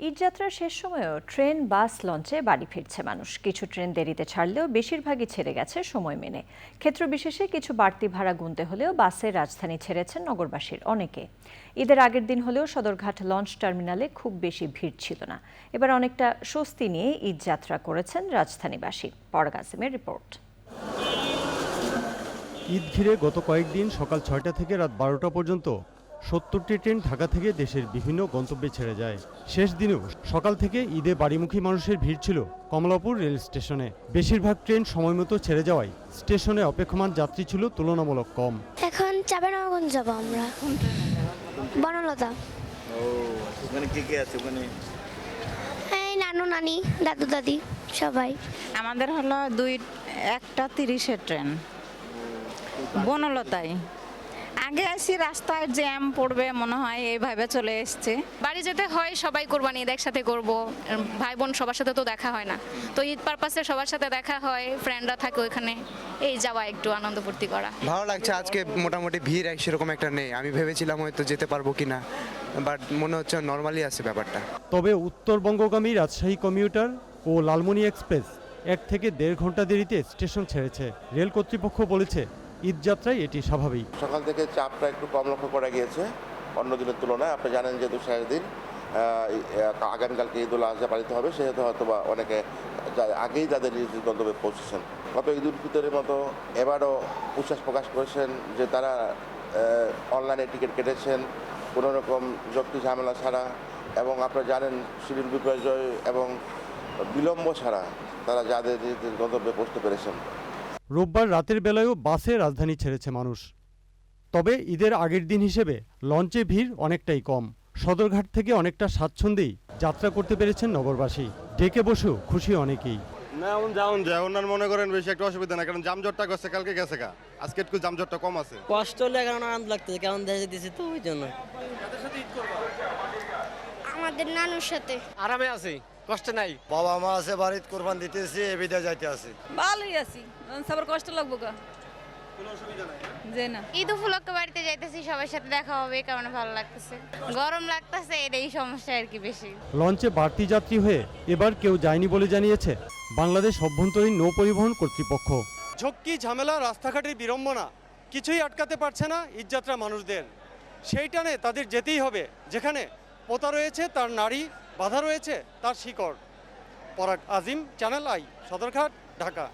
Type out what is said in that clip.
ঈদযাত্রার শেষ সময়েও ট্রেন, বাস, লঞ্চে বাড়ি ফিরছে মানুষ। কিছু ট্রেন দেরিতে ছাড়লেও বেশিরভাগই ছেড়ে গেছে সময় মেনে। ক্ষেত্র বিশেষে কিছু বাড়তি ভাড়া গুনতে হলেও বাসে রাজধানী ছেড়েছেন নগরবাসীর অনেকে। ঈদের আগের দিন হলেও সদরঘাট লঞ্চ টার্মিনালে খুব বেশি ভিড় ছিল না। এবার অনেকটা স্বস্তি নিয়ে ঈদযাত্রা করেছেন রাজধানীবাসী। পরগাসিমের রিপোর্ট। ঈদ ঘিরে গত কয়েকদিন সকাল ছয়টা থেকে রাত বারোটা পর্যন্ত সত্তরটি ট্রেন ঢাকা থেকে দেশের বিভিন্ন গন্তব্যে ছেড়ে যায়। শেষ দিনেও সকাল থেকে ঈদে বাড়িমুখী মানুষের ভিড় ছিল কমলাপুর রেল স্টেশনে। বেশিরভাগ ট্রেন সময়মতো ছেড়ে যাওয়ায় স্টেশনে অপেক্ষমান যাত্রী ছিল তুলনামূলক কম। এখন চাপানগঞ্জ যাব আমরা। বনলতা। ও ওখানে কে কে আছে? ওখানে এই নানু নানি দাদু দাদি সবাই। আমাদের হলো দুই একটা তিরিশের ট্রেন। বনলতায়। আগে আসি রাস্তায় জ্যাম পড়বে মনে হয় এইভাবে চলে এসছে। বাড়ি যেতে হয় সবাই কোরবানি ঈদ একসাথে করব। ভাই বোন সবার সাথে তো দেখা হয় না। তো ঈদ পারপাসে সবার সাথে দেখা হয় ফ্রেন্ডরা থাকে ওইখানে। এই যাওয়া একটু আনন্দ ফুর্তি করা। ভালো লাগছে আজকে মোটামুটি ভিড় এক সেরকম একটা নেই। আমি ভেবেছিলাম হয়তো যেতে পারব কিনা বাট মনে হচ্ছে নর্মালি আছে ব্যাপারটা। তবে উত্তরবঙ্গগামী রাজশাহী কমিউটার ও লালমনি এক্সপ্রেস এক থেকে দেড় ঘণ্টা দেরিতে স্টেশন ছেড়েছে। রেল কর্তৃপক্ষ বলেছে ঈদযাত্রায় এটি স্বাভাবিক। সকাল থেকে চাপটা একটু কম লক্ষ্য করা গিয়েছে। অন্য দিনের তুলনায় আপনি জানেন যেহেতু শেষ দিন আগামীকালকে ঈদ উল আজহা পালিত হবে, সেহেতু হয়তো বা অনেকে আগেই তাদের নিজ গন্তব্যে পৌঁছেছেন। গত ঈদ উল ফিতরের মতো এবারও উচ্ছ্বাস প্রকাশ করেছেন যে তারা অনলাইনে টিকিট কেটেছেন, কোনো রকম যুক্তি ঝামেলা ছাড়া এবং আপনারা জানেন শিডিউল বিপর্যয় এবং বিলম্ব ছাড়া তারা যাদের গন্তব্যে পৌঁছতে পেরেছেন। রোববার রাতের বেলায়ও বাসে রাজধানী ছেড়েছে মানুষ। তবে ঈদের আগের দিন হিসেবে লঞ্চে ভিড় অনেকটাই কম। সদরঘাট থেকে অনেকটা স্বাচ্ছন্দ্যেই যাত্রা করতে পেরেছেন নগরবাসী। ডেকে বসেও খুশি অনেকেই। না এখন যাওন যায়। ওনার মনে করেন বেশি একটা অসুবিধা না কারণ জামজটটা গেছে কালকে গেছে গা। আজকে একটু জামজটটা কম আছে। কষ্ট হলে কারণ আনন্দ লাগতেছে কারণ দেশে দিছি তো ওই জন্য। আমাদের নানুর সাথে। আরামে আছি। কষ্ট নাই? বাবা মা আছে বাড়িতে কোরবান দিতেছি এ বিদায় যাইতে আছে। ভালোই আছি। সবার কষ্ট লাগবো কা যে না। ঈদ উপলক্ষে বাড়িতে যাইতেছি সবার সাথে দেখা হবে কারণে ভালো লাগতেছে। গরম লাগতেছে এটাই সমস্যা আর কি বেশি। লঞ্চে বাড়তি যাত্রী হয়ে এবার কেউ যায়নি বলে জানিয়েছে বাংলাদেশ অভ্যন্তরীণ নৌ পরিবহন কর্তৃপক্ষ। ঝক্কি ঝামেলা রাস্তাঘাটের বিড়ম্বনা কিছুই আটকাতে পারছে না ঈদযাত্রা মানুষদের। সেই টানে তাদের যেতেই হবে যেখানে পোতা রয়েছে তার নারী বাধা রয়েছে তার শিকড়। Parag Azim channel I Sadarghat Dhaka.